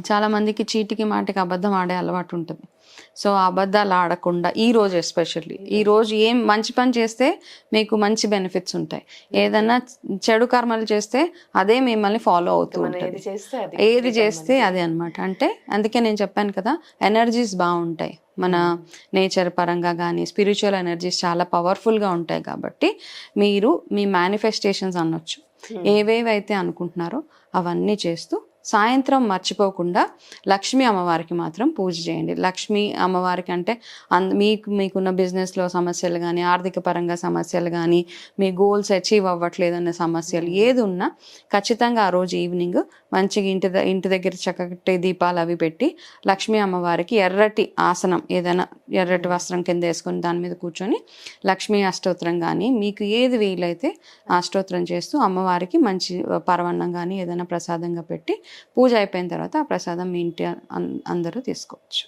చాలా మందికి చీటికి మాటికి అబద్ధం ఆడే అలవాటు ఉంటుంది. సో అబద్ధాలు ఆడకుండా ఈ రోజు ఎస్పెషల్లీ ఈ రోజు ఏం మంచి పని చేస్తే మీకు మంచి బెనిఫిట్స్ ఉంటాయి. ఏదన్నా చెడు కర్మలు చేస్తే అదే మిమ్మల్ని ఫాలో అవుతూ ఉంటుంది. చేస్తే అది ఏది చేస్తే అదే అన్నమాట. అంటే అందుకే నేను చెప్పాను కదా ఎనర్జీస్ బాగుంటాయి. మన నేచర్ పరంగా కానీ స్పిరిచువల్ ఎనర్జీస్ చాలా పవర్ఫుల్గా ఉంటాయి కాబట్టి మీరు మీ మేనిఫెస్టేషన్స్ అనొచ్చు. ఏవేవైతే అనుకుంటున్నారో అవన్నీ చేస్తూ సాయంత్రం మర్చిపోకుండా లక్ష్మీ అమ్మవారికి మాత్రం పూజ చేయండి. లక్ష్మీ అమ్మవారికి అంటే అంద మీకు మీకున్న బిజినెస్లో సమస్యలు కానీ ఆర్థిక పరంగా సమస్యలు కానీ మీ గోల్స్ అచీవ్ అవ్వట్లేదన్న సమస్యలు ఏది ఉన్నా ఖచ్చితంగా ఆ రోజు ఈవినింగ్ మంచిగా ఇంటి ఇంటి దగ్గర చక్కటి దీపాలు అవి పెట్టి లక్ష్మీ అమ్మవారికి ఎర్రటి ఆసనం ఏదైనా ఎర్రటి వస్త్రం కింద వేసుకొని దాని మీద కూర్చొని లక్ష్మీ అష్టోత్తరం కానీ మీకు ఏది వీలైతే అష్టోత్రం అష్టోత్తరం చేస్తూ అమ్మవారికి మంచి పరవన్నం కానీ ఏదైనా ప్రసాదంగా పెట్టి పూజ అయిపోయిన తర్వాత ఆ ప్రసాదం మీ ఇంటి అందరూ తీసుకోవచ్చు.